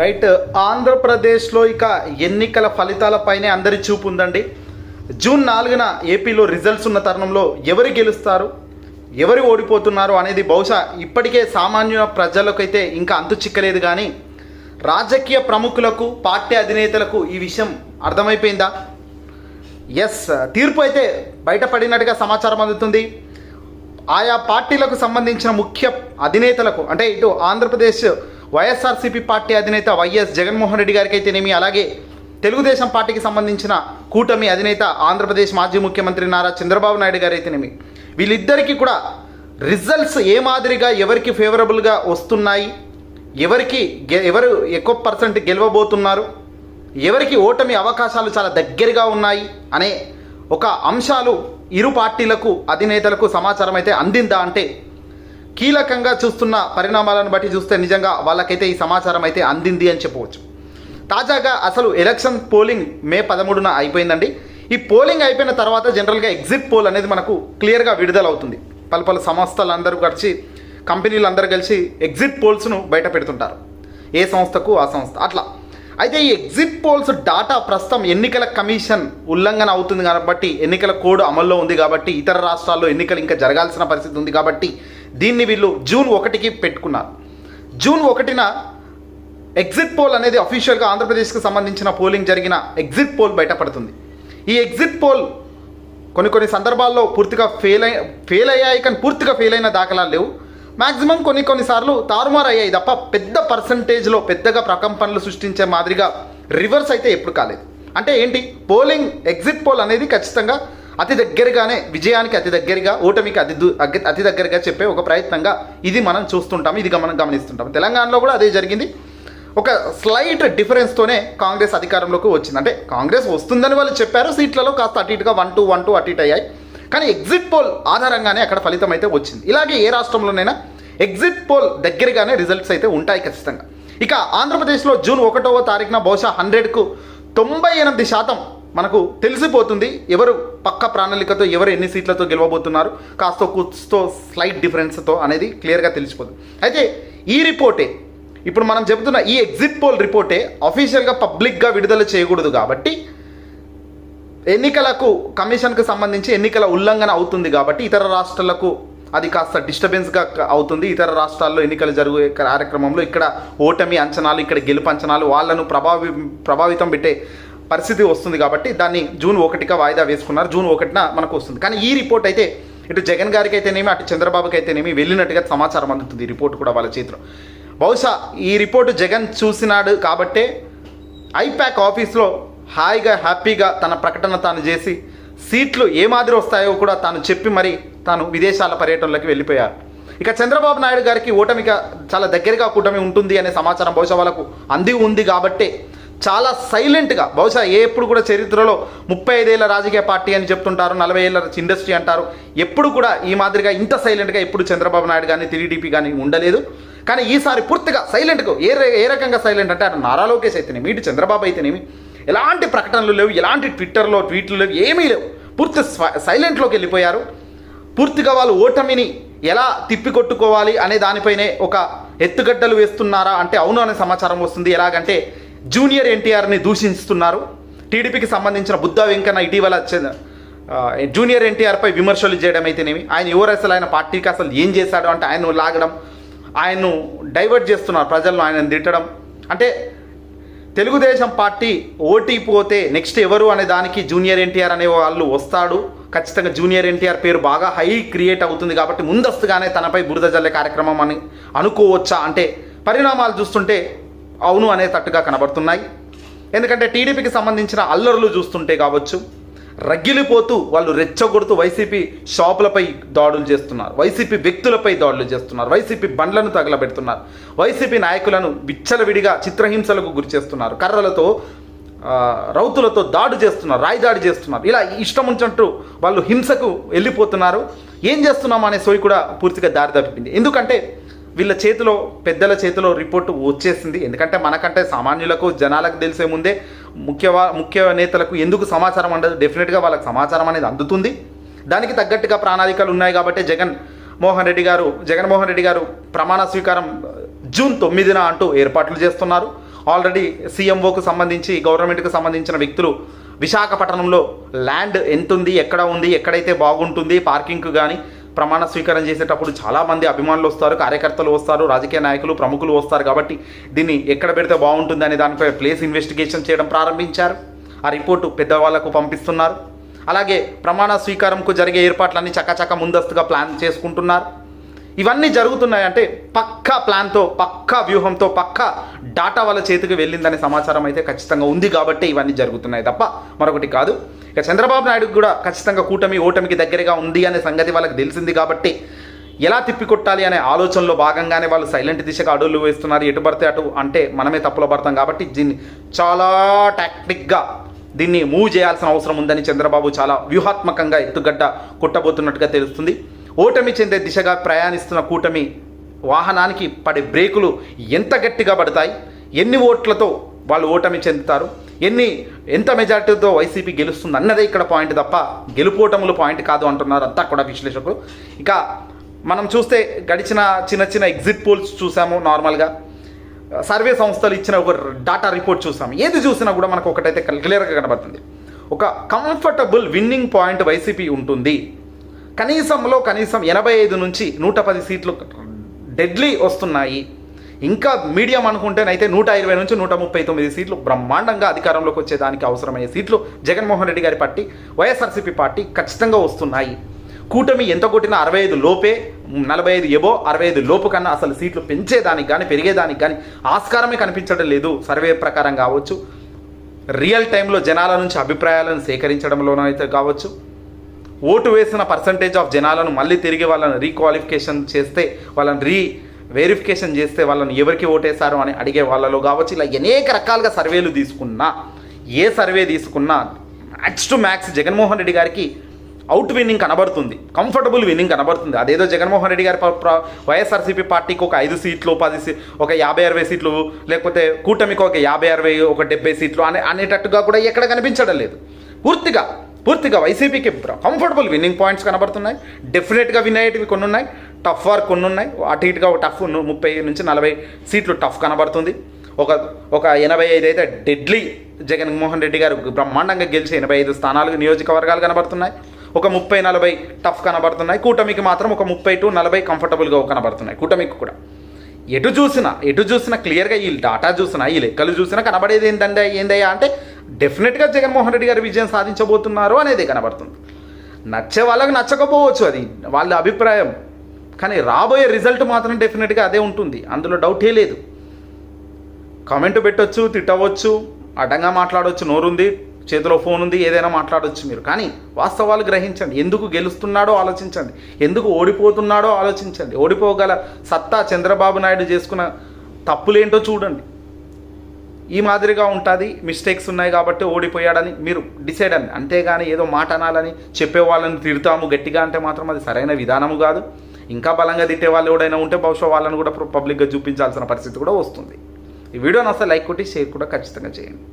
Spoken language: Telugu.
రైట్ ఆంధ్రప్రదేశ్లో ఇక ఎన్నికల ఫలితాలపైనే అందరి చూపు ఉందండి. జూన్ నాలుగున ఏపీలో రిజల్ట్స్ ఉన్న తరుణంలో ఎవరు గెలుస్తారు ఎవరు ఓడిపోతున్నారు అనేది బహుశా ఇప్పటికే సామాన్య ప్రజలకైతే ఇంకా అంతు చిక్కలేదు కానీ రాజకీయ ప్రముఖులకు పార్టీ అధినేతలకు ఈ విషయం అర్థమైపోయిందా? ఎస్ తీర్పు అయితే బయటపడినట్టుగా సమాచారం అందుతుంది. ఆయా పార్టీలకు సంబంధించిన ముఖ్య అధినేతలకు అంటే ఇటు ఆంధ్రప్రదేశ్ వైఎస్ఆర్సీపీ పార్టీ అధినేత వైఎస్ జగన్మోహన్ రెడ్డి గారికి అయితేనేమి అలాగే తెలుగుదేశం పార్టీకి సంబంధించిన కూటమి అధినేత ఆంధ్రప్రదేశ్ మాజీ ముఖ్యమంత్రి నారా చంద్రబాబు నాయుడు గారు అయితేనేమి వీళ్ళిద్దరికీ కూడా రిజల్ట్స్ ఏ మాదిరిగా ఎవరికి ఫేవరబుల్గా వస్తున్నాయి ఎవరికి గె ఎవరు ఎక్కువ పర్సెంట్ గెలవబోతున్నారు ఎవరికి ఓటమి అవకాశాలు చాలా దగ్గరగా ఉన్నాయి అనే ఒక అంశాలు ఇరు పార్టీలకు అధినేతలకు సమాచారం అయితే అందిందా అంటే కీలకంగా చూస్తున్న పరిణామాలను బట్టి చూస్తే నిజంగా వాళ్ళకైతే ఈ సమాచారం అయితే అందింది అని చెప్పవచ్చు. తాజాగా అసలు ఎలక్షన్ పోలింగ్ మే పదమూడున అయిపోయిందండి. ఈ పోలింగ్ అయిపోయిన తర్వాత జనరల్గా ఎగ్జిట్ పోల్ అనేది మనకు క్లియర్గా విడుదలవుతుంది. పలు పలు సంస్థలు అందరూ కలిసి కంపెనీలు అందరూ కలిసి ఎగ్జిట్ పోల్స్ను బయట పెడుతుంటారు. ఏ సంస్థకు ఆ సంస్థ అట్లా. అయితే ఈ ఎగ్జిట్ పోల్స్ డాటా ప్రస్తుతం ఎన్నికల కమిషన్ ఉల్లంఘన అవుతుంది కాబట్టి ఎన్నికల కోడ్ అమల్లో ఉంది కాబట్టి ఇతర రాష్ట్రాల్లో ఎన్నికలు ఇంకా జరగాల్సిన పరిస్థితి ఉంది కాబట్టి దీన్ని వీళ్ళు జూన్ ఒకటికి పెట్టుకున్నారు. జూన్ ఒకటిన ఎగ్జిట్ పోల్ అనేది అఫీషియల్గా ఆంధ్రప్రదేశ్కి సంబంధించిన పోలింగ్ జరిగిన ఎగ్జిట్ పోల్ బయటపడుతుంది. ఈ ఎగ్జిట్ పోల్ కొన్ని కొన్ని సందర్భాల్లో పూర్తిగా ఫెయిల్ అయి ఫెయిల్ అయ్యాయి కానీ పూర్తిగా ఫెయిల్ అయిన దాఖలాలు లేవు. మ్యాక్సిమం కొన్ని కొన్నిసార్లు తారుమారు అయ్యాయి తప్ప పెద్ద పర్సంటేజ్లో పెద్దగా ప్రకంపనలు సృష్టించే మాదిరిగా రివర్స్ అయితే ఎప్పుడు కాలేదు. అంటే ఏంటి? పోలింగ్ ఎగ్జిట్ పోల్ అనేది ఖచ్చితంగా అతి దగ్గరగానే విజయానికి అతి దగ్గరగా ఓటమికి అతి అతి దగ్గరగా చెప్పే ఒక ప్రయత్నంగా ఇది మనం చూస్తుంటాం ఇది మనం గమనిస్తుంటాం. తెలంగాణలో కూడా అదే జరిగింది. ఒక స్లైట్ డిఫరెన్స్తోనే కాంగ్రెస్ అధికారంలోకి వచ్చింది. అంటే కాంగ్రెస్ వస్తుందని వాళ్ళు చెప్పారు సీట్లలో కాస్త అటు ఇటుగా వన్ టూ వన్ టూ అటు ఇటు అయ్యాయి. కానీ ఎగ్జిట్ పోల్ ఆధారంగానే అక్కడ ఫలితం అయితే వచ్చింది. ఇలాగే ఏ రాష్ట్రంలోనైనా ఎగ్జిట్ పోల్ దగ్గరగానే రిజల్ట్స్ అయితే ఉంటాయి ఖచ్చితంగా. ఇక ఆంధ్రప్రదేశ్లో జూన్ ఒకటవ తారీఖున బహుశా హండ్రెడ్కు తొంభై ఎనిమిది శాతం మనకు తెలిసిపోతుంది. ఎవరు పక్క ప్రణాళికతో ఎవరు ఎన్ని సీట్లతో గెలవబోతున్నారు కాస్త కూస్తో స్లైట్ డిఫరెన్స్తో అనేది క్లియర్గా తెలిసిపోతుంది అయితే ఈ రిపోర్టే ఇప్పుడు మనం చెబుతున్న ఈ ఎగ్జిట్ పోల్ రిపోర్టే అఫీషియల్గా పబ్లిక్గా విడుదల చేయకూడదు కాబట్టి ఎన్నికలకు కమిషన్కు సంబంధించి ఎన్నికల ఉల్లంఘన అవుతుంది కాబట్టి ఇతర రాష్ట్రాలకు అది కాస్త డిస్టర్బెన్స్గా అవుతుంది. ఇతర రాష్ట్రాల్లో ఎన్నికలు జరిగే కార్యక్రమంలో ఇక్కడ ఓటమి అంచనాలు ఇక్కడ గెలుపు అంచనాలు వాళ్ళను ప్రభావి ప్రభావితం పెట్టే పరిస్థితి వస్తుంది కాబట్టి దాన్ని జూన్ ఒకటిగా వాయిదా వేసుకున్నారు. జూన్ ఒకటిన మనకు వస్తుంది. కానీ ఈ రిపోర్ట్ అయితే ఇటు జగన్ గారికి అయితేనేమి అటు చంద్రబాబుకి అయితేనేమి వెళ్ళినట్టుగా సమాచారం అందుతుంది. ఈ రిపోర్ట్ కూడా వాళ్ళ చేతిలో. బహుశా ఈ రిపోర్టు జగన్ చూసినాడు కాబట్టే ఐప్యాక్ ఆఫీస్లో హాయిగా హ్యాపీగా తన ప్రకటన తాను చేసి సీట్లు ఏ మాదిరి వస్తాయో కూడా తాను చెప్పి మరి తాను విదేశాల పర్యటనలోకి వెళ్ళిపోయారు. ఇక చంద్రబాబు నాయుడు గారికి ఓటమిక చాలా దగ్గరగా కూటమి ఉంటుంది అనే సమాచారం బహుశా వాళ్ళకు అంది ఉంది కాబట్టే చాలా సైలెంట్గా బహుశా ఏ ఎప్పుడు కూడా చరిత్రలో ముప్పై ఐదేళ్ళ రాజకీయ పార్టీ అని చెప్తుంటారు నలభై ఏళ్ళ ఇండస్ట్రీ అంటారు ఎప్పుడు కూడా ఈ మాదిరిగా ఇంత సైలెంట్గా ఎప్పుడు చంద్రబాబు నాయుడు కానీ టీడీపీ కానీ ఉండలేదు. కానీ ఈసారి పూర్తిగా సైలెంట్గా ఏ ఏ రకంగా సైలెంట్ అంటే అటు నారా లోకేష్ అయితేనేమి ఇటు చంద్రబాబు అయితేనేమి ఎలాంటి ప్రకటనలు లేవు ఎలాంటి ట్విట్టర్లో ట్వీట్లు లేవు ఏమీ లేవు. పూర్తి సైలెంట్లోకి వెళ్ళిపోయారు. పూర్తిగా వాళ్ళు ఓటమిని ఎలా తిప్పికొట్టుకోవాలి అనే దానిపైనే ఒక ఎత్తుగడ్డలు వేస్తున్నారా అంటే అవును అనే సమాచారం వస్తుంది. ఎలాగంటే జూనియర్ ఎన్టీఆర్ని దూషిస్తున్నారు. టీడీపీకి సంబంధించిన బుద్ధ వెంకన్న ఇటీవల జూనియర్ ఎన్టీఆర్పై విమర్శలు చేయడం అయితేనేమి ఆయన ఎవరు అసలు ఆయన పార్టీకి అసలు ఏం చేశాడు అంటే ఆయన లాగడం ఆయన్ను డైవర్ట్ చేస్తున్నారు ప్రజలను ఆయన తిట్టడం. అంటే తెలుగుదేశం పార్టీ ఓటీ పోతే నెక్స్ట్ ఎవరు అనే దానికి జూనియర్ ఎన్టీఆర్ అనే వాళ్ళు వస్తాడు. ఖచ్చితంగా జూనియర్ ఎన్టీఆర్ పేరు బాగా హై క్రియేట్ అవుతుంది కాబట్టి ముందస్తుగానే తనపై బురద జల్లే కార్యక్రమం అని అనుకోవచ్చా అంటే పరిణామాలు చూస్తుంటే అవును అనే తట్టుగా కనబడుతున్నాయి. ఎందుకంటే టీడీపీకి సంబంధించిన అల్లర్లు చూస్తుంటే కావచ్చు. రగిలిపోతూ వాళ్ళు రెచ్చగొడుతూ వైసీపీ షాపులపై దాడులు చేస్తున్నారు. వైసీపీ వ్యక్తులపై దాడులు చేస్తున్నారు. వైసీపీ బండ్లను తగలబెడుతున్నారు. వైసీపీ నాయకులను విచ్చలవిడిగా చిత్రహింసలకు గురి చేస్తున్నారు. కర్రలతో రౌతులతో దాడి చేస్తున్నారు రాయిదాడి చేస్తున్నారు. ఇలా ఇష్టం ఉంచినట్టు వాళ్ళు హింసకు వెళ్ళిపోతున్నారు. ఏం చేస్తున్నాం అనే సోయి కూడా పూర్తిగా దారి తప్పింది. ఎందుకంటే వీళ్ళ చేతిలో పెద్దల చేతిలో రిపోర్ట్ వచ్చేసింది. ఎందుకంటే మనకంటే సామాన్యులకు జనాలకు తెలిసే ముందే ముఖ్య ముఖ్య నేతలకు ఎందుకు సమాచారం ఉండదు డెఫినెట్గా వాళ్ళకి సమాచారం అనేది అందుతుంది. దానికి తగ్గట్టుగా ప్రణాళికలు ఉన్నాయి కాబట్టి జగన్ మోహన్ రెడ్డి గారు జగన్మోహన్ రెడ్డి గారు ప్రమాణ స్వీకారం జూన్ తొమ్మిదిన అంటూ ఏర్పాట్లు చేస్తున్నారు. ఆల్రెడీ సీఎంఓకు సంబంధించి గవర్నమెంట్కి సంబంధించిన వ్యక్తులు విశాఖపట్నంలో ల్యాండ్ ఎంతుంది ఎక్కడ ఉంది ఎక్కడైతే బాగుంటుంది పార్కింగ్కు కానీ ప్రమాణ స్వీకారం చేసేటప్పుడు చాలామంది అభిమానులు వస్తారు కార్యకర్తలు వస్తారు రాజకీయ నాయకులు ప్రముఖులు వస్తారు కాబట్టి దీన్ని ఎక్కడ పెడితే బాగుంటుంది అనే దానిపై ప్లేస్ ఇన్వెస్టిగేషన్ చేయడం ప్రారంభించారు. ఆ రిపోర్టు పెద్దవాళ్ళకు పంపిస్తున్నారు. అలాగే ప్రమాణ స్వీకారంకు జరిగే ఏర్పాట్లన్నీ చక్కచక్క ముందస్తుగా ప్లాన్ చేసుకుంటున్నారు. ఇవన్నీ జరుగుతున్నాయంటే పక్కా ప్లాన్తో పక్కా వ్యూహంతో పక్కా డాటా వాళ్ళ చేతికి వెళ్ళిందనే సమాచారం అయితే ఖచ్చితంగా ఉంది కాబట్టి ఇవన్నీ జరుగుతున్నాయి తప్ప మరొకటి కాదు. ఇక చంద్రబాబు నాయుడు కూడా ఖచ్చితంగా కూటమి ఓటమికి దగ్గరగా ఉంది అనే సంగతి వాళ్ళకి తెలిసింది కాబట్టి ఎలా తిప్పికొట్టాలి అనే ఆలోచనలో భాగంగానే వాళ్ళు సైలెంట్ దిశగా అడుగులు వేస్తున్నారు. ఎటు పడితే అటు అంటే మనమే తప్పులో పడతాం కాబట్టి దీన్ని చాలా టాక్టిక్గా దీన్ని మూవ్ చేయాల్సిన అవసరం ఉందని చంద్రబాబు చాలా వ్యూహాత్మకంగా ఎత్తుగడ్డ కొట్టబోతున్నట్టుగా తెలుస్తుంది. ఓటమి చెందే దిశగా ప్రయాణిస్తున్న కూటమి వాహనానికి పడే బ్రేకులు ఎంత గట్టిగా పడతాయి? ఎన్ని ఓట్లతో వాళ్ళు ఓటమి చెందుతారు? ఎన్ని ఎంత మెజార్టీతో వైసీపీ గెలుస్తుంది అన్నదే ఇక్కడ పాయింట్ తప్ప గెలుపోటములు పాయింట్ కాదు అంటున్నారు అంతా కూడా విశ్లేషకులు. ఇక మనం చూస్తే గడిచిన చిన్న చిన్న ఎగ్జిట్ పోల్స్ చూసాము నార్మల్గా. సర్వే సంస్థలు ఇచ్చిన ఒక డాటా రిపోర్ట్ చూసాము. ఏది చూసినా కూడా మనకు ఒకటైతే క్లియర్గా కనబడుతుంది. ఒక కంఫర్టబుల్ విన్నింగ్ పాయింట్ వైసీపీ ఉంటుంది. కనీసంలో కనీసం ఎనభై ఐదు నుంచి నూట పది సీట్లు డెడ్లీ వస్తున్నాయి. ఇంకా మీడియం అనుకుంటేనైతే నూట ఇరవై నుంచి నూట ముప్పై తొమ్మిది సీట్లు బ్రహ్మాండంగా అధికారంలోకి వచ్చేదానికి అవసరమయ్యే సీట్లు జగన్మోహన్ రెడ్డి గారి పార్టీ వైఎస్ఆర్సీపీ పార్టీ ఖచ్చితంగా వస్తున్నాయి. కూటమి ఎంత కొట్టినా అరవై ఐదు లోపే నలభై ఐదు ఎబో అరవై ఐదు లోపు కన్నా అసలు సీట్లు పెంచేదానికి కానీ పెరిగేదానికి కానీ ఆస్కారమే కనిపించడం లేదు. సర్వే ప్రకారం కావచ్చు. రియల్ టైంలో జనాల నుంచి అభిప్రాయాలను సేకరించడంలోనైతే కావచ్చు. ఓటు వేసిన పర్సంటేజ్ ఆఫ్ జనాలను మళ్ళీ తిరిగి వాళ్ళని రీక్వాలిఫికేషన్ చేస్తే వాళ్ళని రీ వెరిఫికేషన్ చేస్తే వాళ్ళని ఎవరికి ఓటేశారు అని అడిగే వాళ్ళలో కావచ్చు ఇలా అనేక రకాలుగా సర్వేలు తీసుకున్నా ఏ సర్వే తీసుకున్నా max to max Jaganmohan Reddy గారికి అవుట్ విన్నింగ్ కనబడుతుంది కంఫర్టబుల్ విన్నింగ్ కనబడుతుంది. అదేదో జగన్మోహన్ రెడ్డి గారి వైఎస్ఆర్సీపీ పార్టీకి ఒక ఐదు సీట్లు పది సీ ఒక యాభై అరవై సీట్లు లేకపోతే కూటమికి ఒక యాభై అరవై ఒక డెబ్బై సీట్లు అనే అనేటట్టుగా కూడా ఎక్కడ కనిపించడం లేదు. పూర్తిగా పూర్తిగా వైసీపీకి కంఫర్టబుల్ విన్నింగ్ పాయింట్స్ కనబడుతున్నాయి. డెఫినెట్గా విన్ అయ్యేటివి కొన్ని ఉన్నాయి టఫ్ వర్క్ కొన్ని ఉన్నాయి అటు ఇటుగా ఒక టఫ్ ను- ముప్పై నుంచి నలభై సీట్లు టఫ్ కనబడుతుంది. ఒక ఒక ఎనభై ఐదు అయితే డెడ్లీ జగన్మోహన్ రెడ్డి గారు బ్రహ్మాండంగా గెలిచి ఎనభై ఐదు స్థానాలు నియోజకవర్గాలు కనబడుతున్నాయి. ఒక ముప్పై నలభై టఫ్ కనబడుతున్నాయి. కూటమికి మాత్రం ఒక ముప్పై టు నలభై కంఫర్టబుల్గా కనబడుతున్నాయి. కూటమికి కూడా. ఎటు చూసినా ఎటు చూసినా క్లియర్గా ఈ డాటా చూసినా ఈ లెక్కలు చూసినా కనబడేది ఏంటంటే ఏందయ్యా అంటే డెఫినెట్గా జగన్మోహన్ రెడ్డి గారు విజయం సాధించబోతున్నారు అనేది కనబడుతుంది. నచ్చే వాళ్ళకి నచ్చకపోవచ్చు అది వాళ్ళ అభిప్రాయం. కానీ రాబోయే రిజల్ట్ మాత్రం డెఫినెట్గా అదే ఉంటుంది. అందులో డౌటే లేదు. కామెంట్ పెట్టవచ్చు తిట్టవచ్చు అడ్డంగా మాట్లాడవచ్చు నోరుంది చేతిలో ఫోన్ ఉంది ఏదైనా మాట్లాడవచ్చు మీరు. కానీ వాస్తవాలు గ్రహించండి. ఎందుకు గెలుస్తున్నాడో ఆలోచించండి. ఎందుకు ఓడిపోతున్నాడో ఆలోచించండి. ఓడిపోగల సత్తా చంద్రబాబు నాయుడు చేసుకున్న తప్పులేంటో చూడండి. ఈ మాదిరిగా ఉంటుంది మిస్టేక్స్ ఉన్నాయి కాబట్టి ఓడిపోయాడని మీరు డిసైడ్ అని అంతేగాని ఏదో మాట అనాలని చెప్పే వాళ్ళని తిడతాము గట్టిగా అంటే మాత్రం అది సరైన విధానము కాదు. ఇంకా బలంగా తిట్టే వాళ్ళు ఎవడైనా ఉంటే బహుశా వాళ్ళని కూడా పబ్లిక్గా చూపించాల్సిన పరిస్థితి కూడా వస్తుంది. ఈ వీడియోని అసలు లైక్ కొట్టి షేర్ కూడా ఖచ్చితంగా చేయండి.